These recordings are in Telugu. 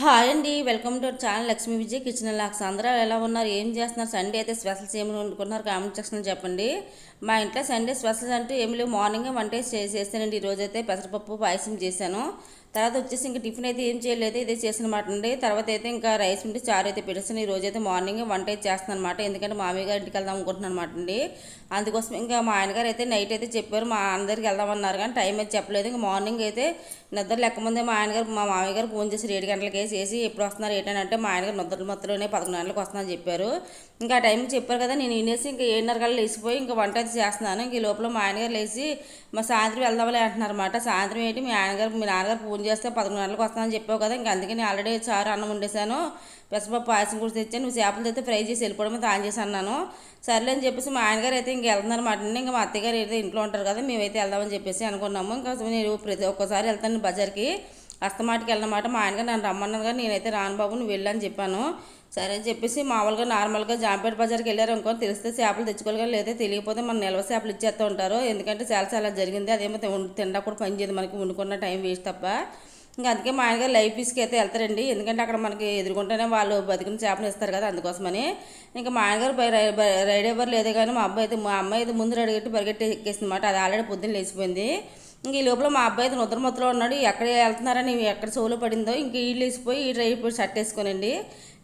హాయ్ అండి welcome to our channel Lakshmi Vijay kitchen lakhs. అందరూ ఎలా ఉన్నారు? ఏం చేస్తున్నారు? సండే అయితే స్పెషల్స్ ఏమి వండుకున్నారు? కామెంట్ సెక్షన్లో చెప్పండి. మా ఇంట్లో సండే స్పెషల్స్ అంటే ఏమి లేవు. మార్నింగ్ వంట చేసి ఈరోజైతే పెసరపప్పు పాయసం చేశాను. తర్వాత వచ్చేసి ఇంకా టిఫిన్ అయితే ఏం చేయలేదు ఇదే చేసిన మాట అండి. తర్వాత అయితే ఇంకా రైస్ ఉంటే చారు అయితే పెట్టేసాను ఈ రోజైతే మార్నింగ్ వంట అయితే చేస్తాను అనమాట ఎందుకంటే మామయ్య గారి ఇంటికి వెళ్దాం అనుకుంటున్నాను అనమాట అండి. అందుకోసం ఇంకా మా ఆయనగారు అయితే నైట్ అయితే చెప్పారు మా అందరికి వెళ్దామన్నారు కానీ టైం అయితే చెప్పలేదు. ఇంకా మార్నింగ్ అయితే నిద్ర లెక్క మా ఆయనగారు మా మామయ్య గారు ఫోన్ చేసి ఏడు గంటలకి వేసి ఎప్పుడు వస్తున్నారు ఏంటంటే మా ఆయనగారు నిద్ర మొత్తంలోనే పదకొండు గంటలకు వస్తున్నారని చెప్పారు. ఇంకా ఆ టైం చెప్పారు కదా నేను వినేసి ఇంకా ఏడున్నర కల్లా లేచిపోయి ఇంకా వంట అయితే చేస్తున్నాను. ఇంక ఈ లోపల మా ఆయనగారు లేచి మా సాయంత్రం వెళ్దామని అంటున్నారు అనమాట సాయంత్రం ఏంటి మీ ఆయనగారు మీ నాన్నగారు ఫోన్ చేస్తే పదకొండు గంటలకు వస్తానని చెప్పావు కదా ఇంకా అందుకని ఆల్రెడీ చారు అన్నం వండేశాను. పెసరపప్పు పాయసం కూడా తెచ్చాను. నువ్వు చేపలు తెస్తే ఫ్రై చేసి వెళ్ళిపోవడం తాను చేసి అన్నాను. సర్లే అని చెప్పేసి మా ఆయనగారు అయితే ఇంక వెళ్తున్నారు మాట ఇంకా మా అత్తగారు అయితే ఇంట్లో ఉంటారు కదా మేమైతే వెళ్దామని చెప్పేసి అనుకున్నాము. ఇంకా నేను ప్రతి ఒక్కసారి వెళ్తాను బజార్కి. అస్తమాటికి వెళ్ళనమాట మా ఆయనగా నన్ను రమ్మన్నాను కానీ నేనైతే రాను బాబు నువ్వు వెళ్ళని చెప్పాను. సరే అని చెప్పేసి మామూలుగా నార్మల్గా జాంపేట బజార్కి వెళ్ళారు అనుకో తెలిస్తే చేపలు తెచ్చుకోవాలి కానీ లేదా తెలియకపోతే మన నిల్వ చేపలు ఇచ్చేస్తూ ఉంటారు. ఎందుకంటే చాలా చాలా జరిగింది. అదేమో తినడా కూడా పనిచేయదు మనకి వండుకున్న టైం వేస్ట్ తప్ప. ఇంకా అందుకే మా ఆయనగారు లైఫ్ పీస్కి అయితే వెళ్తారండి. ఎందుకంటే అక్కడ మనకి ఎదుర్కొంటేనే వాళ్ళు బతికిన చేపలు ఇస్తారు కదా అందుకోసమని. ఇంకా మా ఆయనగారు రైడ్ ఎవరు లేదు కానీ మా అబ్బాయి అయితే మా అమ్మాయి అయితే ముందు రెడగట్టి పరిగెట్టి ఎక్కేసిందన్నమాట అది ఆల్రెడీ పొద్దున్న లేచిపోయింది. ఇంక ఈ లోపల మా అబ్బాయి అయితే ఉన్నాడు. ఎక్కడ వెళ్తున్నారని ఎక్కడ సోలో పడిందో ఇంక వీళ్ళు వేసిపోయి ఈ డ్రైవ్ పోయి షర్ట్ వేసుకోనండి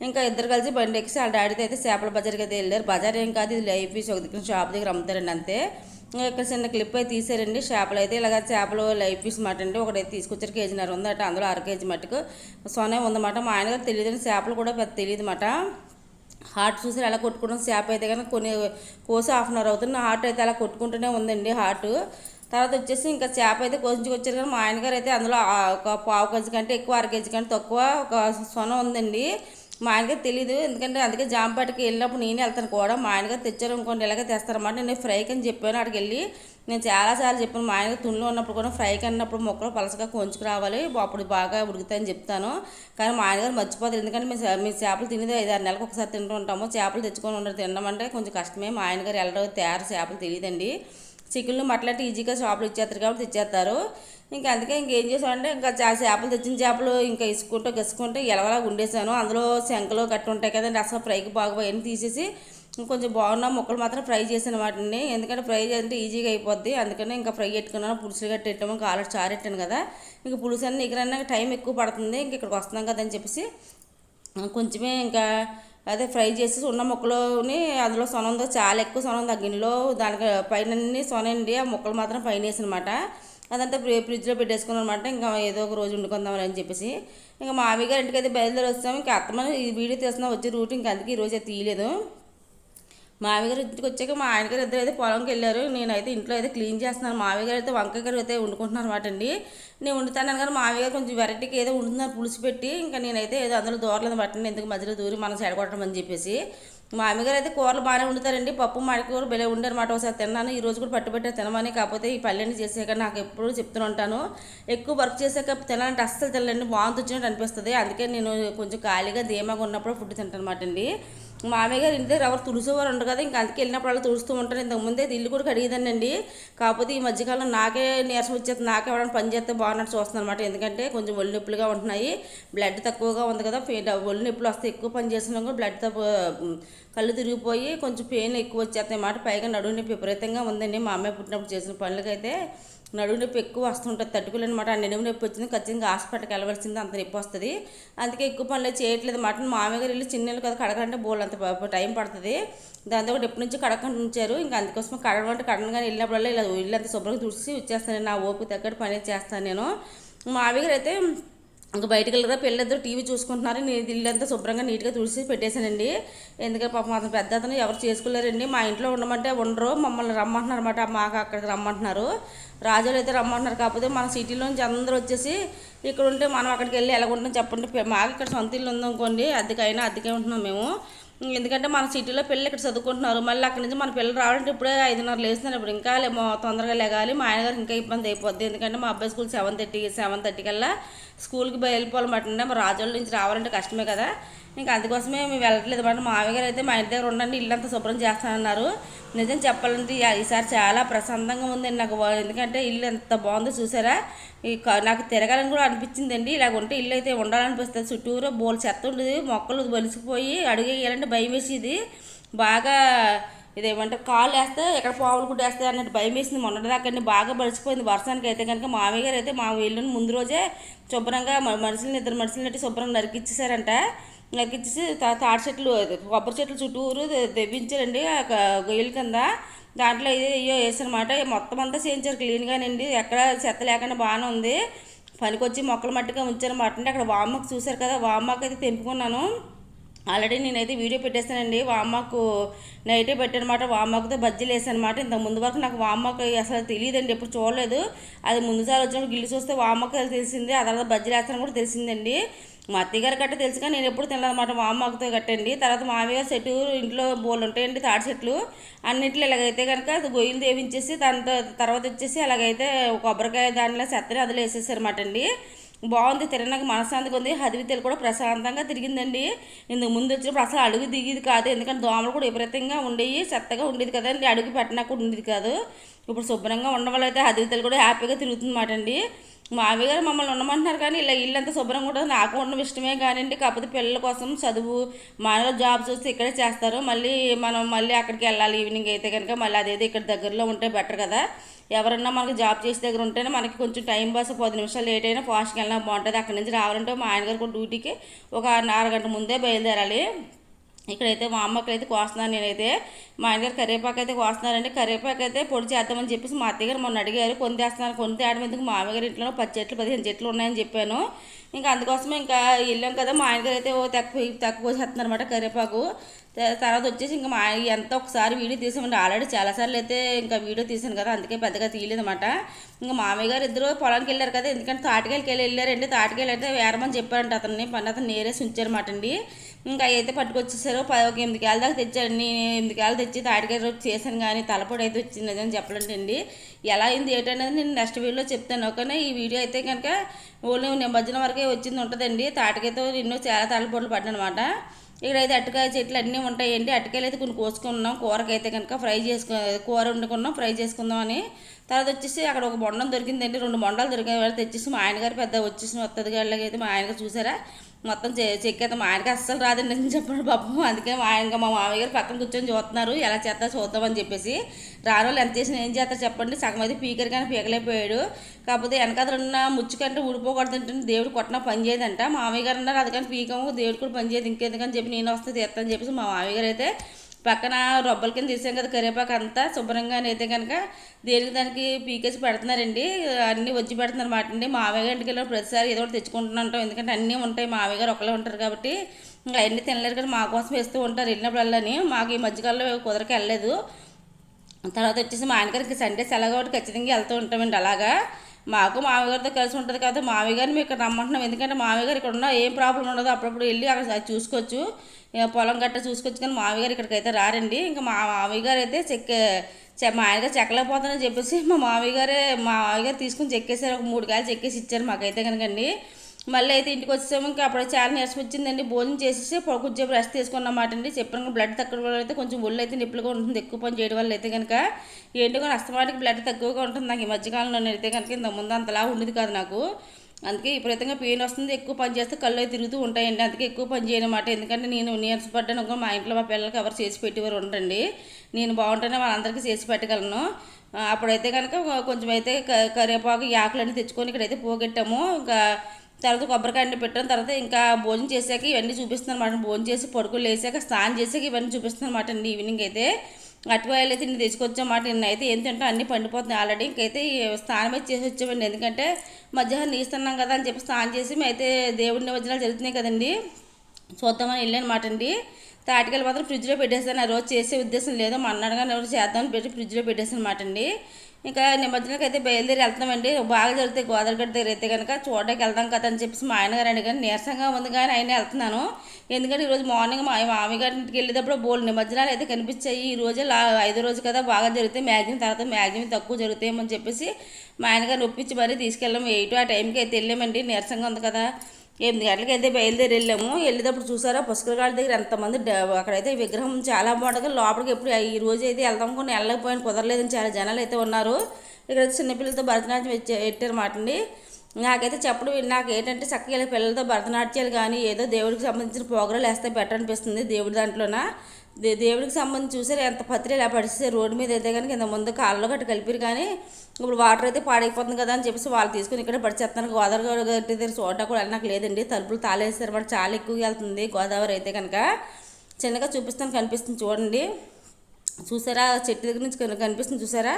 ఇంకా ఇద్దరు కలిసి బండి ఎక్కి వాళ్ళ డాడీతో అయితే చేపల బజార్కి అయితే వెళ్ళారు. బజార్ ఏం కాదు ఇది లైఫ్ ఒక దగ్గర షాప్ దగ్గర అమ్ముతారండి అంతే. ఇక్కడ చిన్న క్లిప్ అయితే తీసారండి. చేపలు అయితే ఇలాగ చేపలు లైఫ్ పీస్ మాట అండి. ఒకటి తీసుకొచ్చారు కేజీన్నర ఉందట అందులో అర కేజీ మట్టుకు సొనే ఉందన్నమాట. మా ఆయన గారు తెలియదు చేపలు కూడా పెద్ద తెలియదు అన్నమాట హార్ట్ చూసి అలా కొట్టుకోవడం చేప అయితే కనుక కొన్ని కోసి హాఫ్ అన్ అవర్ అవుతుంది. హార్ట్ అయితే అలా కొట్టుకుంటూనే ఉందండి హార్ట్. తర్వాత వచ్చేసి ఇంకా చేప అయితే కోసించుకొచ్చారు కానీ మా ఆయనగారు అయితే అందులో ఒక పావు కేజీ కంటే ఎక్కువ అర కేజీ కంటే తక్కువ ఒక సొన ఉందండి. మా ఆయనగారు తెలియదు ఎందుకంటే అందుకే జాంపేటకి వెళ్ళినప్పుడు నేనే వెళ్తాను కూడా. మా ఆయనగారు తెచ్చారు అనుకోండి ఇలాగే తెస్తారన్నమాట. నేను ఫ్రైకి అని చెప్పాను అక్కడికి వెళ్ళి. నేను చాలాసార్లు చెప్పాను మా ఆయనగా తుండ్లో ఉన్నప్పుడు కూడా ఫ్రైకి అన్నప్పుడు మొక్కలు పలసగా కొంచుకు రావాలి. అప్పుడు బాగా ఉడుకుతాయని చెప్తాను. కానీ మా ఆయనగారు మర్చిపోతారు. ఎందుకంటే మేము మీ చేపలు తినేది ఐదు ఆరు నెలలకు ఒకసారి తింటూ ఉంటాము. చేపలు తెచ్చుకొని ఉండరు తినడం అంటే కొంచెం కష్టమే. మా ఆయనగారు వెళ్ళడం తయారు చేపలు తెలియదండి. చికెన్లు మట్లాంటి ఈజీగా షాపులు ఇచ్చేస్తారు కాబట్టి తెచ్చేస్తారు. ఇంకా అందుకే ఇంకేం చేసామంటే ఇంకా చేపలు తెచ్చిన చేపలు ఇంకా ఇసుకుంటూ గసుకుంటూ ఎలవలా ఉండేసాను. అందులో శంకలు గట్టి ఉంటాయి కదండి అసలు ఫ్రైకి బాగా తీసేసి కొంచెం బాగున్న ముక్కలు మాత్రం ఫ్రై చేసాను వాటిని ఎందుకంటే ఫ్రై చేస్తే ఈజీగా అయిపోద్ది. అందుకనే ఇంకా ఫ్రై పెట్టుకున్నాను. పులుసులు గట్టి పెట్టాము ఇంకా ఆల్రెడీ చారెట్టాను కదా. ఇంకా పులుసు అన్నీ ఇక్కడ టైం ఎక్కువ పడుతుంది ఇంక ఇక్కడికి వస్తున్నాం కదా అని చెప్పేసి కొంచెమే ఇంకా అదే ఫ్రై చేసి ఉన్న ముక్కలోని అందులో సొన ఉందో చాలా ఎక్కువ సొన ఉంది ఆ గిన్నెలో. దానికి పైన సొనండి ఆ ముక్కలు మాత్రం పైన వేసినమాట అదంతా ఫ్రిడ్జ్లో పెట్టేసుకున్నాం అనమాట ఇంకా ఏదో ఒక రోజు వండుకుందామని అని చెప్పేసి. ఇంకా మామయ్య గారి ఇంటికి అయితే బయలుదేరి వస్తాము ఇంకా అత్తమని ఈ వీడియో తీస్తున్నా వచ్చే రూట్ ఇంకా అందుకే ఈరోజు అయితే తీయలేదు. మామయ్య గారు ఇంటికి వచ్చాక మా ఆయన గారు ఇద్దరు అయితే పొలంకి వెళ్ళారు. నేనైతే ఇంట్లో అయితే క్లీన్ చేస్తున్నాను. మామయ్య గారు అయితే వంకాయ గారు అయితే వండుకుంటున్నారు అనమాట అండి. నేను వండుతాను కానీ మామయ్య గారు కొంచెం వెరైటీకి ఏదో ఉంటున్నారు పులుసు పెట్టి. ఇంకా నేనైతే ఏదో అందులో దూరలేదు పట్టండి ఎందుకు మధ్యలో దూరి మనం సైడ్ అని చెప్పేసి. మా అమ్మగారు అయితే కూరలు బాగానే వండుతారండి. పప్పు కూర భలే ఉండరన్నమాట ఒకసారి తిన్నాను. ఈ రోజు కూడా పట్టుబట్టే తినమని. కాకపోతే ఈ పల్లెని చేసాక నాకు ఎప్పుడు చెప్తూ ఉంటాను. ఎక్కువ వర్క్ చేసాక తినాలంటే అస్సలు తినలేండి బాగుంది వచ్చినట్టు అనిపిస్తుంది. అందుకే నేను కొంచెం ఖాళీగా ధీమాగా ఉన్నప్పుడు ఫుడ్ తింటాను అనమాట అండి. మామయ్య గారు ఇంటి దగ్గర ఎవరు తుడిసేవారు ఉండరు కదా ఇంకా అందుకే వెళ్ళినప్పుడు అలా తుడుస్తూ ఉంటారు. ఇంతకుముందే ఇల్లు కూడా కడిగేదానండి కాకపోతే ఈ మధ్యకాలం నాకే నీరసం వచ్చేది నాకే ఎవరైనా పని చేస్తే బాగున్నట్టు చూస్తున్నాను అనమాట ఎందుకంటే కొంచెం ఒళ్ళు నొప్పులుగా ఉంటున్నాయి. బ్లడ్ తక్కువగా ఉంది కదా ఒళ్ళు నొప్పులు వస్తే ఎక్కువ పని చేసినా కూడా బ్లడ్ కళ్ళు తిరిగిపోయి కొంచెం పెయిన్ ఎక్కువ వచ్చేస్తాయి అన్నమాట. పైగా నడువు నొప్పి విపరీతంగా ఉందండి. మా అమ్మాయి పుట్టినప్పుడు చేసిన పనులకైతే నడువు నొప్పి ఎక్కువ వస్తుంటుంది తట్టుకోలేనమాట. ఆ నడుము నొప్పి వచ్చింది ఖచ్చితంగా హాస్పిటల్కి వెళ్ళవలసింది అంత నొప్పి వస్తుంది. అందుకే ఎక్కువ పనులు చేయట్లేదు. మటన్ మామయ్య వెళ్ళి చిన్నలు కదా కడగంటే బోల్ అంత టైం పడుతుంది. దాంతో కూడా ఎప్పటి నుంచి కడగకుండా ఉంచారు ఇంకా అందుకోసం కడగమంటే కడగగానే వెళ్ళినప్పుడల్లా ఇలా ఇల్లంతా శుభ్రంగా తుడిచి వచ్చేస్తాను. నా ఓపిక తగ్గట్టు పని చేస్తాను నేను. మామయ్య గారు అయితే ఇంకా బయటకు వెళ్ళరా? పిల్లలిద్దరు టీవీ చూసుకుంటున్నారు. నేను ఇల్లంతా శుభ్రంగా నీట్గా తుడిచి పెట్టేశానండి. ఎందుకంటే పాపం అతను పెద్ద అతను ఎవరు చేసుకోలేరండి. మా ఇంట్లో ఉండమంటే ఉండరు మమ్మల్ని రమ్మంటున్నారు అనమాట మాకు అక్కడికి రమ్మంటున్నారు. రాజులు అయితే రమ్మంటున్నారు. కాకపోతే మన సిటీలోంచి అందరూ వచ్చేసి ఇక్కడ ఉంటే మనం అక్కడికి వెళ్ళి ఎలా ఉంటాం చెప్పండి. మాకు ఇక్కడ సొంత ఇల్లు ఉందనుకోండి అద్దెకైనా అద్దెకే ఉంటున్నాం మేము. ఎందుకంటే మన సిటీలో పిల్లలు ఇక్కడ చదువుకుంటున్నారు. మళ్ళీ అక్కడి నుంచి మన పిల్లలు రావాలంటే ఇప్పుడే ఐదున్నర లేస్తున్నారు. ఇప్పుడు ఇంకా తొందరగా లేగాలి. మా ఆయనగారు ఇంకా ఇబ్బంది అయిపోద్ది. ఎందుకంటే మా అబ్బాయి school seven thirty seven thirty కల్లా స్కూల్కి బయలుపోవాలి. అండి మరి రాజోళ్ళ నుంచి రావాలంటే కష్టమే కదా. ఇంకా అందుకోసమే మేము వెళ్ళట్లేదు. మేడం మామయ్య గారు అయితే మా ఇంటి దగ్గర ఉండండి ఇల్లంతా శుభ్రం చేస్తానన్నారు. నిజం చెప్పాలంటే ఈసారి చాలా ప్రశాంతంగా ఉందండి నాకు ఎందుకంటే ఇల్లు ఎంత బాగుందో చూసారా? నాకు తిరగాలని కూడా అనిపించిందండి. ఇలాగ ఉంటే ఇల్లు అయితే ఉండాలనిపిస్తుంది. చుట్టూరు బోల్ చెత్త ఉండేది మొక్కలు బలిసిపోయి అడుగు వేయాలంటే భయం వేసేది. బాగా ఇదేమంటారు కాళ్ళు వేస్తే ఎక్కడ పావులు కూడా వేస్తాయి అన్నట్టు భయం వేసింది. మొన్నటిదాకా బాగా బలిసిపోయింది. వర్షానికి అయితే కనుక మామయ్య గారు అయితే మా ఇల్లుని ముందు రోజే శుభ్రంగా మనుషులని ఇద్దరు మనుషులని శుభ్రంగా నరికిచ్చేసారంట. నరికిచ్చేసి తా- తాటి చెట్లు కొబ్బరి చెట్లు చుట్టూరు తెప్పించారండి గొయ్యల కింద. దాంట్లో ఇది అయ్యో వేసనమాట మొత్తం అంతా చేయించారు క్లీన్గానండి ఎక్కడ చెత్త లేకుండా బాగానే ఉంది. పనికొచ్చి మొక్కలు మట్టిగా ఉంచారన్నమాట అంటే అక్కడ వామ్మకు చూశారు కదా వామ్మకు అయితే తెంపుకున్నాను. ఆల్రెడీ నేనైతే వీడియో పెట్టేశానండి. వామాకు నైటే పెట్టానమాట వామాకుతో బజ్జీలు వేసాను ఇంత ముందు వరకు నాకు వామాకు అసలు తెలియదండి. ఎప్పుడు చూడలేదు. అది ముందుసారి వచ్చినప్పుడు గిల్లి చూస్తే వామాకు అది తెలిసింది. ఆ తర్వాత బజ్జీలు వేస్తాను కూడా తెలిసిందండి. మా అత్తయ్య గారు గట్ట తెలుసు కానీ నేను ఎప్పుడు తినలేదన్నమాట వామాకుతో కట్టండి. తర్వాత మామయ్య చెట్టు ఇంట్లో బోళ్ళు ఉంటాయండి తాటి చెట్లు అన్నింటిలో ఇలాగైతే కనుక అది గొయ్యలు దేవించేసి దాంతో తర్వాత వచ్చేసి అలాగైతే కొబ్బరికాయ దానిలో చెత్తని అందులో వేసేసారన్నమాట అండి. బాగుంది తినడానికి మనశ్శాంతిగా ఉంది. హదివితలు కూడా ప్రశాంతంగా తిరిగిందండి. ఇందుకు ముందు వచ్చినప్పుడు అసలు అడుగు దిగేది కాదు. ఎందుకంటే దోమలు కూడా విపరీతంగా ఉండేవి. చెత్తగా ఉండేది కదండి. అడుగు పెట్టినా కూడా ఉండేది కాదు. ఇప్పుడు శుభ్రంగా ఉండడం వల్ల అయితే హదివితలు కూడా హ్యాపీగా తిరుగుతుందన్నమాట అండి. మావి గారు మమ్మల్ని ఉండమంటున్నారు కానీ ఇలా ఇల్లంతా శుభ్రంగా కూడా నాకు ఉండడం ఇష్టమే కానివ్వండి కాకపోతే పిల్లల కోసం చదువు మనలో జాబ్ చూస్తే ఇక్కడే చేస్తారు. మళ్ళీ మనం మళ్ళీ అక్కడికి వెళ్ళాలి. ఈవినింగ్ అయితే కనుక మళ్ళీ అదేదో ఇక్కడ దగ్గరలో ఉంటే బెటర్ కదా. ఎవరన్నా మనకు జాబ్ చేసే దగ్గర ఉంటేనే మనకి కొంచెం టైం పాస్ పది నిమిషాలు లేట్ అయినా ఫాస్ట్కి వెళ్ళినా బాగుంటుంది. అక్కడి నుంచి రావాలంటే మా ఆయన గారు కూడా డ్యూటీకి ఒక అరగంట ముందే బయలుదేరాలి. ఇక్కడైతే మా అమ్మకి అయితే కోస్తున్నాను నేనైతే మా ఆయన గారు కరివేపాకు అయితే కోస్తున్నారండి. కరివేపాకు అయితే పొడి చేద్దామని చెప్పేసి మా అత్తగారు మొన్న అడిగారు. కొని తెస్తున్నాను కొని తేయడం ఎందుకు? మా అమ్మగారి ఇంట్లో పది చెట్లు పదిహేను చెట్లు ఉన్నాయని చెప్పాను. ఇంకా అందుకోసమే ఇంకా వెళ్ళాం కదా. మా ఆయన గారు అయితే తక్కువ తక్కువ చేస్తున్నారు అనమాట కరివేపాకు. తర్వాత వచ్చేసి ఇంకా మా ఎంత ఒకసారి వీడియో తీసామండి ఆల్రెడీ చాలాసార్లు అయితే ఇంకా వీడియో తీసాను కదా. అందుకే పెద్దగా తీయలేదన్నమాట. ఇంకా మామయ్య గారు ఇద్దరు పొలానికి వెళ్ళారు కదా. ఎందుకంటే తాటికాయలకి వెళ్ళి వెళ్ళారండి. తాటికాయలు అయితే వేరమని చెప్పారంట. అతన్ని పని అతను నేరేసి ఉంచారన్నమాట అండి. ఇంకా అయితే పట్టుకొచ్చేసారో. పది ఒక ఎనిమిది కాయలు దాకా తెచ్చారండి నేను ఎనిమిది కాయలు తెచ్చి తాటికాయ రోజు చేశాను కానీ తలపొడి అయితే వచ్చింది నిజం చెప్పలేండి ఎలా అయింది ఏంటనేది నేను నెక్స్ట్ వీడియోలో చెప్తాను. ఓకేనా ఈ వీడియో అయితే కనుక ఓన్లీ నిమజ్జనం వరకే వచ్చింది ఉంటుందండి. తాటికాయతో ఎన్నో చాలా తలపొడులు పడ్డనమాట. ఇక్కడైతే అట్టకాయ చెట్లు అన్నీ ఉంటాయండి. అట్టకాయలు అయితే కొన్ని కోసుకున్నాం కూరకైతే కనుక ఫ్రై చేసుకు కూర వండుకున్నాం ఫ్రై చేసుకుందాం అని తర్వాత వచ్చేసి అక్కడ ఒక బొండం దొరికిందండి. రెండు బొండాలు దొరికిన తెచ్చేసి మా ఆయన గారు పెద్ద వచ్చేసి వస్తుంది గారికి అయితే మా ఆయన గారు చూసారా? మొత్తం చె చెక్కేత మా ఆయనకి అస్సలు రాదండి అని చెప్పాడు పాపం. అందుకే మా ఆయన మా మామయ్య గారు పక్కన కూర్చొని చూస్తున్నారు. ఎలా చేస్తా చూద్దామని చెప్పేసి. రాని వాళ్ళు ఎంత చేసినా ఏం చేస్తారు చెప్పండి. సగం అయితే పీకర్ కానీ పీకలేకపోయాడు. కాకపోతే వెనకాల ఉన్న ముచ్చుకంటే ఊడిపోకూడదంటే దేవుడు కొట్టిన పని చేయదంట. మామయ్య గారు అన్నారు అది కానీ పీకము దేవుడు కూడా పని చేయదు. ఇంకెందుకని చెప్పి నేను వస్తే తీస్తాను చెప్పేసి మా మామయ్య గారు అయితే పక్కన రొబ్బల కింద తీసాం కదా కరివేపాకు అంతా శుభ్రంగా అయితే కనుక దేనికి దానికి పీకేసి పెడుతున్నారండి. అన్నీ వచ్చి పెడుతున్నారు మాట అండి. మావయ్య గారి ఇంటికి వెళ్ళిన ప్రతిసారి ఏదో ఒకటి తెచ్చుకుంటుంటాం ఎందుకంటే అన్నీ ఉంటాయి. మామయ్య గారు ఒకళ్ళే ఉంటారు కాబట్టి ఇంకా అన్నీ తినలేరు కానీ మా కోసం వేస్తూ ఉంటారు వెళ్ళినప్పుడల్లని. మాకు ఈ మధ్యకాలంలో కుదరక వెళ్ళలేదు. తర్వాత వచ్చేసి మా ఆయనగారికి సండే సెలవు కాబట్టి ఖచ్చితంగా వెళ్తూ ఉంటామండి అలాగా. మాకు మామయ్య గారితో కలిసి ఉంటుంది కాబట్టి మామయ్య గారిని మేము ఇక్కడ రమ్మంటున్నాం. ఎందుకంటే మామయ్య గారు ఇక్కడ ఉన్న ఏం ప్రాబ్లం ఉండదు. అప్పుడప్పుడు వెళ్ళి అక్కడ చూసుకోవచ్చు. పొలం గట్ట చూసుకోవచ్చు కానీ మామయ్య గారు ఇక్కడికి అయితే రారండి. ఇంకా మా మామయ్య గారు అయితే చెక్క చె- మా ఆయన గారు చెక్కలేకపోతానని చెప్పేసి మా మామయ్య గారే మా మామయ్య గారు తీసుకుని చెక్కేసారు ఒక మూడు కాయలు చెక్కేసి ఇచ్చారు మాకైతే కనుకండి మళ్ళీ అయితే ఇంటికి వచ్చేసాము. ఇంకా అప్పుడు చాలా నీరసం వచ్చిందండి. భోజనం చేసేసి కొంచెం రెస్ట్ తీసుకున్నమాట అండి. చెప్పిన బ్లడ్ తక్కువ వల్ల అయితే కొంచెం ఒళ్ళు అయితే నిప్పులుగా ఉంటుంది. ఎక్కువ పని చేయడం వల్ల అయితే కనుక. ఏంటో కానీ అస్తమాటికి బ్లడ్ తక్కువగా ఉంటుంది. నాకు ఈ మధ్యకాలంలో అయితే కనుక ఇంత ముందు అంతలా ఉండేది కాదు నాకు. అందుకే విపరీతంగా పెయిన్ వస్తుంది ఎక్కువ పని చేస్తే కళ్ళు తిరుగుతూ ఉంటాయండి. అందుకే ఎక్కువ పని చేయనమాట ఎందుకంటే నేను నీరసపడ్డాను ఇంకా మా ఇంట్లో మా పిల్లలకి ఎవరు చేసి పెట్టేవారు ఉండండి నేను బాగుంటేనే వాళ్ళందరికీ చేసి పెట్టగలను. అప్పుడైతే కనుక కొంచెం అయితే కరివేపాకు యాకులన్నీ ఆకులన్నీ తెచ్చుకొని ఇక్కడైతే పోగెట్టాము. ఇంకా తర్వాత కొబ్బరికాయ అండి తర్వాత ఇంకా భోజనం చేశాక ఇవన్నీ చూపిస్తున్నాను అనమాట భోజనం చేసి పడుకులు వేసాక స్నానం చేసాక ఇవన్నీ చూపిస్తున్నాను అనమాట అండి ఈవినింగ్ అయితే. అటుకాయలు అయితే నేను తెచ్చుకొచ్చామాట నిన్న అయితే ఏం తింటా? అన్నీ పండిపోతున్నాయి ఆల్రెడీ. ఇంకైతే స్నానం అయితే చేసి వచ్చామండి. ఎందుకంటే మధ్యాహ్నం నీస్తున్నాం కదా అని చెప్పి స్నానం చేసి మేమైతే దేవుడి నిమజ్జనాలు జరుగుతున్నాయి కదండి. చూద్దామని వెళ్ళానమాట అండి. తాటికాయలు మాత్రం ఫ్రిడ్జ్లో పెట్టేస్తాను. ఆ రోజు చేసే ఉద్దేశం లేదు. మన్నాడుగా ఎవరు చేద్దామని పెట్టి ఫ్రిడ్జ్లో పెట్టేసాను అనమాట అండి. ఇంకా నిమజ్జనకి అయితే బయలుదేరి వెళ్తామండి బాగా జరుగుతాయి. గోదావరిగడ్డ దగ్గర అయితే కనుక చూడడానికి వెళ్దాం కదా అని చెప్పేసి మా ఆయన గారు కానీ నీరసంగా ఉంది కానీ ఆయన వెళ్తున్నాను. ఎందుకంటే ఈరోజు మార్నింగ్ మా మామి వెళ్ళేటప్పుడు బోల్ నిమజ్జనాలు అయితే కనిపించాయి. ఈ రోజే లా ఐదో రోజు కదా బాగా జరుగుతాయి. మ్యాక్సిమం తర్వాత మ్యాక్సిమం తక్కువ జరుగుతాయేమని చెప్పేసి మా ఆయన గారిని ఒప్పించి మరీ తీసుకెళ్ళాము. ఎయిట్ ఆ టైంకి అయితే వెళ్ళామండి. నీరసంగా ఉంది కదా. ఎనిమిది గంటలకు అయితే బయలుదేరి వెళ్ళాము. వెళ్ళేటప్పుడు చూసారా పుష్కరగాడి దగ్గర ఎంతమంది అక్కడైతే విగ్రహం చాలా బాగుంటుంది. లోపలికి ఎప్పుడు ఈ రోజు అయితే వెళ్దాం కొన్ని వెళ్ళకపోయినా కుదరలేదని చాలా జనాలు అయితే ఉన్నారు. ఇక్కడ చిన్నపిల్లలతో భరతనాట్యం పెట్టారు మాట అండి నాకైతే చెప్పడం నాకు ఏంటంటే చక్కగా పిల్లలతో భరతనాట్యాలు కానీ ఏదో దేవుడికి సంబంధించిన ప్రోగ్రాలు వేస్తే బెటర్ అనిపిస్తుంది దేవుడి దాంట్లోన. దే దేవుడికి సంబంధించి చూసారు ఎంత పత్రి ఇలా పడిస్తే రోడ్డు మీద అయితే కనుక ఇంత ముందు కాళ్ళలో గట్ట కలిపిరు కానీ ఇప్పుడు వాటర్ అయితే పాడైపోతుంది కదా అని చెప్పేసి వాళ్ళు తీసుకుని ఇక్కడ పడిచేస్తాను గోదావరి గట్టి దగ్గర చోట కూడా నాకు లేదండి. తలుపులు తాళేస్తారు మరి చాలా ఎక్కువగా వెళ్తుంది గోదావరి అయితే కనుక. చిన్నగా చూపిస్తాను కనిపిస్తుంది చూడండి. చూసారా? చెట్టు దగ్గర నుంచి కనిపిస్తుంది చూసారా?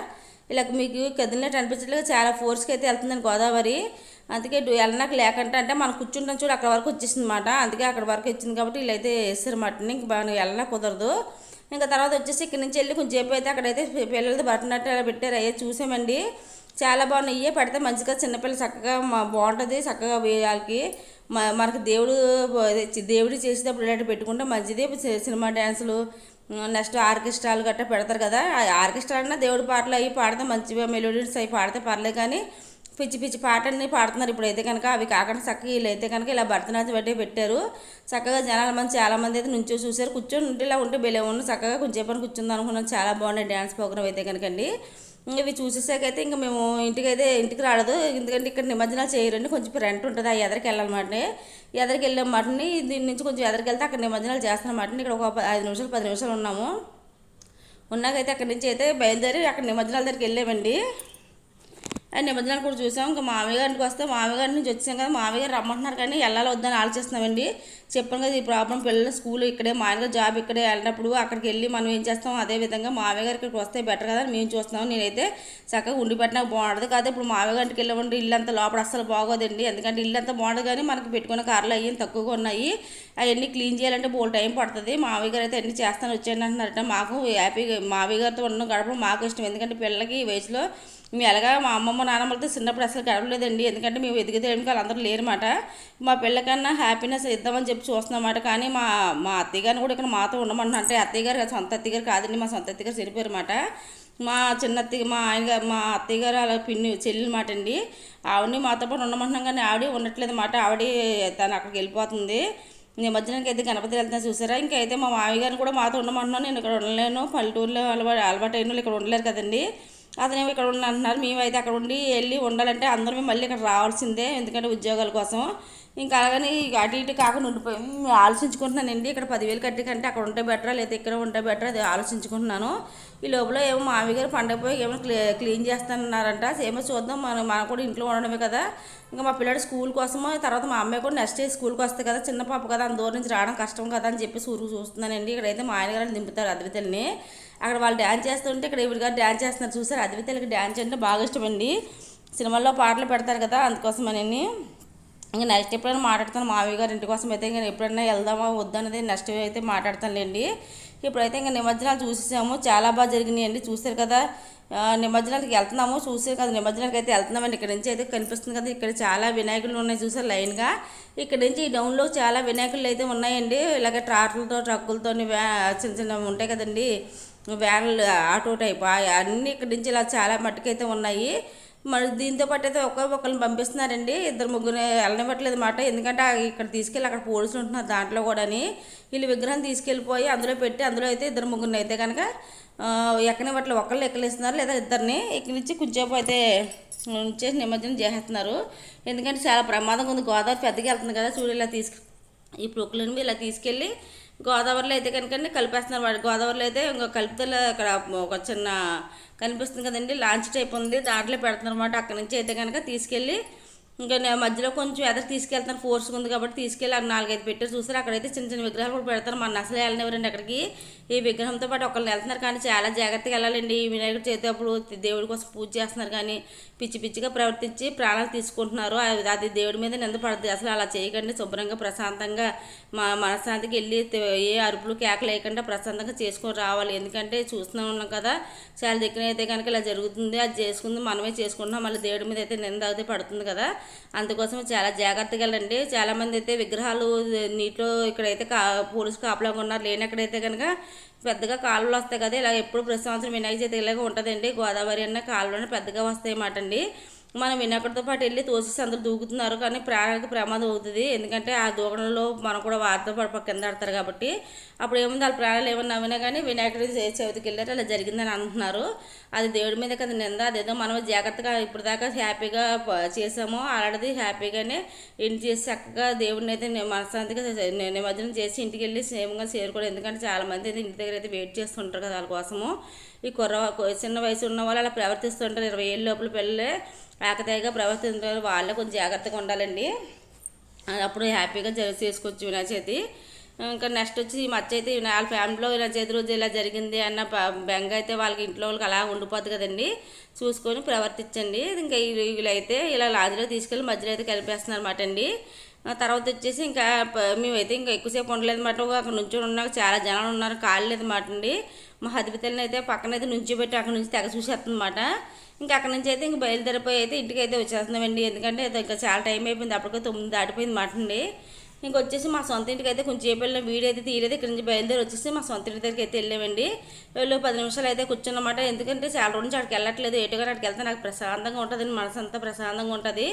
ఇలా మీకు కదిలినట్టు అనిపించట్లేదు. చాలా ఫోర్స్కి అయితే వెళ్తుందండి గోదావరి. అందుకే డు- లేకుండా అంటే మనం కూర్చుంటాం చూడు అక్కడ వరకు వచ్చేసింది అనమాట అందుకే అక్కడ వరకు వచ్చింది కాబట్టి ఇలా అయితే వేస్తారన్నమాట ఇంక బాగా వెళ్ళనా కుదరదు. ఇంకా తర్వాత వచ్చేసి ఇక్కడ నుంచి వెళ్ళి కొంచెం సేపు అయితే అక్కడైతే పి- పిల్లలతో భరతనాట్యం అలా పెట్టారు. అయ్యే చూసామండి. చాలా బాగున్నాయి. ఇవే పడితే మంచిగా చిన్నపిల్లలు చక్కగా మా బాగుంటుంది. చక్కగా వాళ్ళకి మనకి దేవుడు దేవుడు చేసేటప్పుడు ఇలాంటి పెట్టుకుంటే మంచిది. సి- సినిమా డ్యాన్సులు నెక్స్ట్ ఆర్కెస్ట్రాలు గట్రా పెడతారు కదా. ఆ ఆర్కెస్ట్రా అన్నా దేవుడి పాటలు అవి పాడితే మంచిగా మెలోడీస్ అవి పాడితే పర్లేదు కానీ పిచ్చి పిచ్చి పాటలన్నీ పాడుతున్నారు. ఇప్పుడు అయితే కనుక అవి కాకుండా చక్కగా వీళ్ళు అయితే కనుక ఇలా భరతనాట్యం బట్టే పెట్టారు. చక్కగా జనాల మంది చాలా మంది అయితే నుంచో చూసారు కూర్చొని ఉంటే ఇలా ఉంటే బెలే ఉన్న చక్కగా కొంచెం పని కూర్చుంది అనుకున్నాను చాలా బాగున్నాయి డ్యాన్స్ ప్రోగ్రామ్ అయితే కనుకండి ఇవి చూసేసాకైతే ఇంకా మేము ఇంటికి అయితే ఇంటికి రాలేదు. ఎందుకంటే ఇక్కడ నిమజ్జనాలు చేయరండి. కొంచెం రెంట్ ఉంటుంది. ఆ ఎదరికి వెళ్ళాలన్నమాట ఎదరికి వెళ్ళే దీని నుంచి కొంచెం ఎదరికి వెళ్తే అక్కడ నిమజ్జనాలు చేస్తున్నమాట ఇక్కడ ఒక ఐదు నిమిషాలు పది నిమిషాలు ఉన్నాము. ఉన్నాకైతే అక్కడి నుంచి అయితే బయలుదేరి అక్కడ నిమజ్జనాల దగ్గరికి వెళ్ళామండి. ఆ నిబంధనలు కూడా చూసాం. ఇంకా మామయ్యగారికి వస్తే మామయ్యగారి నుంచి వచ్చాం కదా. మామయ్యగారు రమ్మంటున్నారు కానీ వెళ్ళాలి వద్దని ఆలోచిస్తున్నామండి. చెప్పాను కదా ఈ ప్రాబ్లం పిల్లలు స్కూల్ ఇక్కడే మా జాబ్ ఇక్కడే వెళ్ళినప్పుడు అక్కడికి వెళ్ళి మనం ఏం చేస్తాం? అదే విధంగా ఇక్కడికి వస్తే బెటర్ కదా అని మేము చూస్తున్నాం. నేనైతే చక్కగా ఉండి పెట్టినా బాగుంటుంది కాదు ఇప్పుడు మామయ్యగారికి వెళ్ళమంటే ఇల్లు అంతా లోపల అస్సలు బాగోదండి. ఎందుకంటే ఇల్లు అంతా బాగుండదు కానీ మనకి పెట్టుకున్న కార్లు అయ్యి తక్కువగా ఉన్నాయి. అవన్నీ క్లీన్ చేయాలంటే బోల్ టైం పడుతుంది. మామయ్య గారు అయితే అన్ని చేస్తాను వచ్చాను అంటున్నారట. మాకు హ్యాపీగా మామయ్య గారితో ఉండడం గడపడం మాకు ఇష్టం. ఎందుకంటే పిల్లలకి ఈ వయసులో మేము ఎలాగా మా అమ్మమ్మ నాన్నమ్మలతో చిన్నప్పుడు అసలు గడవలేదండి. ఎందుకంటే మేము ఎదిగితే వాళ్ళందరూ లేరన్నమాట మా పిల్లకన్నా హ్యాపీనెస్ ఇద్దామని చెప్పి చూస్తున్నామాట. కానీ మా మా అత్తయ్య గారిని కూడా ఇక్కడ మాతో ఉండమంటున్నా. అంటే అత్తయ్య గారు సొంత అత్తయ్య గారు కాదండి. మా సొంత అత్తయ్య గారు చనిపోయారు మా చిన్న అత్తయ్య మా ఆయన గారు మా అత్తయ్య గారు అలా పిన్ని చెల్లి మాట అండి. ఆవిడని మాతో పాటు ఉండమంటున్నాం కానీ ఆవిడ ఉండట్లేదు అన్నమాట ఆవిడ తను అక్కడికి వెళ్ళిపోతుంది. నిమజ్జనానికి అయితే గణపతి వెళ్తున్నా చూసారా? ఇంకా అయితే మా మామయ్య గారిని కూడా మాతో ఉండమంటున్నాను. నేను ఇక్కడ ఉండలేను. పల్లెటూరులో అలవాటు అలవాటు అయిన ఇక్కడ ఉండలేరు కదండి. అతనేమో ఇక్కడ ఉండి అంటున్నారు మేమైతే అక్కడ ఉండి వెళ్ళి ఉండాలంటే అందరూ మళ్ళీ ఇక్కడ రావాల్సిందే ఎందుకంటే ఉద్యోగాల కోసం. ఇంకా అలాగని అటు ఇటు కాకుండా ఉండిపోయి ఆలోచించుకుంటున్నానండి. ఇక్కడ పదివేలు కట్టి కంటే అక్కడ ఉంటే బెటరా లేదా ఇక్కడ ఉంటే బెటరా అది ఆలోచించుకుంటున్నాను. ఈ లోపల ఏమో మామయ్య గారు పండగ పోయి ఏమో క్లీన్ చేస్తానన్నారంట. ఏమో చూద్దాం మనం మనం కూడా ఇంట్లో ఉండడమే కదా. ఇంకా మా పిల్లడు స్కూల్ కోసమో తర్వాత మా అమ్మాయి కూడా నెక్స్ట్ డే స్కూల్కి వస్తుంది కదా చిన్న పాప కదా అంత దూరం నుంచి రావడం కష్టం కదా అని చెప్పి ఊరు చూస్తున్నానండి. ఇక్కడైతే మా ఆయన గారు దింపుతారు అద్వితల్ని. అక్కడ వాళ్ళు డ్యాన్స్ చేస్తుంటే ఇక్కడ ఇవిడిగా డ్యాన్స్ చేస్తున్నారు చూసారు? అద్వితలకి డ్యాన్స్ అంటే బాగా ఇష్టమండి. సినిమాల్లో పాటలు పెడతారు కదా అందుకోసమని ఇంకా నెక్స్ట్ ఎప్పుడైనా మాట్లాడతాను మావయ్య గారి ఇంటి కోసం అయితే ఇంకా ఎప్పుడైనా వెళ్దామా వద్దన్నది నెక్స్ట్ అయితే మాట్లాడతానులేండి. ఇప్పుడైతే ఇంకా నిమజ్జనాలు చూసేసాము. చాలా బాగా జరిగినాయండి చూసారు కదా. నిమజ్జనానికి నిమజ్జనాలకి వెళ్తున్నాము. చూసారు కదా. నిమజ్జనాలకి అయితే వెళ్తున్నామండి. ఇక్కడ నుంచి అయితే కనిపిస్తుంది కదా. ఇక్కడ చాలా వినాయకులు ఉన్నాయి చూసారు లైన్గా. ఇక్కడ నుంచి ఈ డౌన్లో చాలా వినాయకులు అయితే ఉన్నాయండి. ఇలాగ ట్రాక్టర్లతో ట్రక్కులతో చిన్న చిన్న ఉంటాయి కదండి. వ్యాన్లు ఆటో టైప్. అన్నీ ఇక్కడ నుంచి ఇలా చాలా మట్టుకైతే ఉన్నాయి. మరి దీంతో పాటు అయితే ఒక ఒకరిని పంపిస్తున్నారండి. ఇద్దరు ముగ్గురు వెళ్ళనివ్వట్లేదు మాట. ఎందుకంటే ఇక్కడ తీసుకెళ్ళి అక్కడ పోలీసులు ఉంటున్నారు దాంట్లో కూడాని. వీళ్ళు విగ్రహం తీసుకెళ్ళిపోయి అందులో పెట్టి అందులో అయితే ఇద్దరు ముగ్గురిని అయితే కనుక ఎక్కనివ్వట్లేదు. ఒకళ్ళు ఎక్కలేస్తున్నారు. లేదా ఇద్దరిని ఇక్కడి నుంచి కొంచెంసేపు అయితే ఉంచేసి నిమజ్జనం చేసేస్తున్నారు. ఎందుకంటే చాలా ప్రమాదంగా ఉంది. గోదావరి పెద్దగా వెళ్తుంది కదా. చూడు ఇలా తీసుకు ఈ ప్రొక్కులను ఇలా తీసుకెళ్ళి గోదావరిలో అయితే కనుకండి కలిపేస్తున్నారు. వాడు గోదావరిలో అయితే ఇంకా కలుపుతల అక్కడ ఒక చిన్న కనిపిస్తుంది కదండి లాంచ్ టైప్ ఉంది. దాంట్లో పెడుతున్నారు అన్నమాట అక్కడ నుంచి అయితే కనుక తీసుకెళ్ళి ఇంకా నేను మధ్యలో కొంచెం ఎదరు తీసుకెళ్తాను ఫోర్స్ ఉంది కాబట్టి తీసుకెళ్ళి అక్కడ నాలుగైదు పెట్టారు. చూసారు? అక్కడైతే చిన్న చిన్న విగ్రహాలు కూడా పెడతారు. మన అసలు వెళ్ళనివ్వరండి అక్కడికి? ఈ విగ్రహంతో పాటు ఒకళ్ళు వెళ్తున్నారు కానీ చాలా జాగ్రత్తగా వెళ్ళాలండి. ఈ వినాయకుడు చేసేటప్పుడు దేవుడి కోసం పూజ చేస్తున్నారు కానీ పిచ్చి పిచ్చిగా ప్రవర్తించి ప్రాణాలు తీసుకుంటున్నారు. అది- అది దేవుడి మీద నింద పడుతుంది అసలు అలా చేయకండి. శుభ్రంగా ప్రశాంతంగా మా మనశ్శాంతికి వెళ్ళి ఏ అరుపులు కేకలు వేయకుండా ప్రశాంతంగా చేసుకొని రావాలి. ఎందుకంటే చూస్తూనే ఉన్నాం కదా చాలా దగ్గర అయితే కనుక ఇలా జరుగుతుంది. అది చేసుకుంది మనమే చేసుకుంటున్నాం. మళ్ళీ దేవుడి మీద అయితే నింద అయితే పడుతుంది కదా. అందుకోసం చాలా జాగ్రత్తగా వెళ్ళండి. చాలామంది అయితే విగ్రహాలు నీటిలో ఇక్కడైతే కా పోలీసు కాపలాగా ఉన్నారు. లేనక్కడైతే కనుక పెద్దగా కాలువలు వస్తాయి కదా ఇలా ఎప్పుడు ప్రతి సంవత్సరం వినాయక చవితి ఇలాగ ఉంటుందండి. గోదావరి అన్న కాలువలు పెద్దగా వస్తాయి అన్నమాట అండి. మనం వినాయకుడితో పాటు వెళ్ళి తోసేసి అందరూ దూకుతున్నారు కానీ ప్రాణానికి ప్రమాదం అవుతుంది. ఎందుకంటే ఆ దూకడంలో మనం కూడా వారితో పాటు కింద ఆడతారు కాబట్టి అప్పుడు ఏముంది? వాళ్ళ ప్రాణాలు ఏమన్నా అవినా కానీ వినాయకుడి చవితికి వెళ్ళారు అలా జరిగిందని అంటున్నారు. అది దేవుడి మీద కదా నింద. అదేదో మనం జాగ్రత్తగా ఇప్పుడు దాకా హ్యాపీగా చేసాము చేసామో అలాంటిది హ్యాపీగానే ఇంటి చేసి చక్కగా దేవుడిని అయితే మనశ్శాంతిగా నిమజ్జనం చేసి ఇంటికి వెళ్ళి సేమ్గా చేరుకోవడం. ఎందుకంటే చాలామంది అయితే ఇంటి దగ్గర అయితే వెయిట్ చేస్తుంటారు కదా వాళ్ళ కోసము. ఈ కుర్ర చిన్న వయసు ఉన్న వాళ్ళు అలా ప్రవర్తిస్తుంటారు. ఇరవై ఏళ్ళ లోపల పిల్లలే ఏకతాయిగా ప్రవర్తిస్తుంటారు వాళ్ళే కొంచెం జాగ్రత్తగా ఉండాలండి. అప్పుడు హ్యాపీగా జ- చేసుకోవచ్చు వినాయక చవితి ఇంకా నెక్స్ట్ వచ్చి ఈ మధ్య అయితే వాళ్ళ ఫ్యామిలీలో ఇలా చేతి రోజు ఇలా జరిగింది అన్న బెంగ అయితే వాళ్ళకి ఇంట్లో వాళ్ళకి అలా ఉండిపోద్ది కదండి. చూసుకొని ప్రవర్తించండి. ఇంకా ఈ- వీళ్ళైతే ఇలా లాజీలో తీసుకెళ్ళి మధ్యలో అయితే కలిపేస్తున్నారు అన్నమాట అండి. తర్వాత వచ్చేసి ఇంకా మేమైతే ఇంకా ఎక్కువసేపు ఉండలేదు మాట అక్కడ నుంచి ఉన్నాక చాలా జనాలు ఉన్నారు. కాలేదు మాట అండి. మా హదిపితల్ని అయితే పక్కన అయితే నుంచి పెట్టి అక్కడ నుంచి తెగ చూసేస్తుందన్నమాట ఇంకా అక్కడ నుంచి అయితే ఇంక బయలుదేరిపోయి అయితే ఇంటికి అయితే వచ్చేస్తున్నామండి. ఎందుకంటే ఇంకా చాలా టైం అయిపోయింది. అప్పటికే తొమ్మిది దాటిపోయింది మాట అండి ఇంక వచ్చేసి మా సొంత ఇంటికి అయితే కొంచెం సేపు వెళ్ళిన వీడియో అయితే తీయలేదు. ఇక్కడి నుంచి బయలుదేరి వచ్చేసి మా సొంత ఇంటి దగ్గరికి అయితే వెళ్ళామండి. వెళ్ళి పది నిమిషాలు అయితే కూర్చున్నమాట. ఎందుకంటే చాలా రోజు నుంచి అక్కడికి వెళ్ళట్లేదు. ఏటుగా అక్కడికి వెళ్తే నాకు ప్రశాంతంగా ఉంటుంది మనసు అంతా ప్రశాంతంగా ఉంటుంది.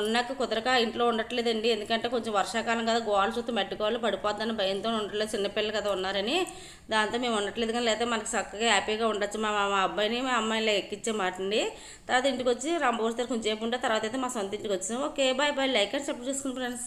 ఉన్నాక కుదరక ఇంట్లో ఉండట్లేదండి. ఎందుకంటే కొంచెం వర్షాకాలం కదా గోడలు చూస్తే మెట్టుకోవాలి పడిపోద్దని భయంతో ఉండట్లేదు. చిన్నపిల్లలు కదా ఉన్నారని దాంతో మేము ఉండట్లేదు కానీ లేకపోతే మనకి చక్కగా హ్యాపీగా ఉండొచ్చు. మా మా అబ్బాయిని మా అమ్మాయిని ఎక్కించే మాట అండి. తర్వాత ఇంటికి వచ్చి రంపూర్ కొంచెం ఉంటే తర్వాత అయితే మా సొంత ఇంటికి వచ్చాము okay bye bye. Like and support చేసుకుని ఫ్రెండ్స్.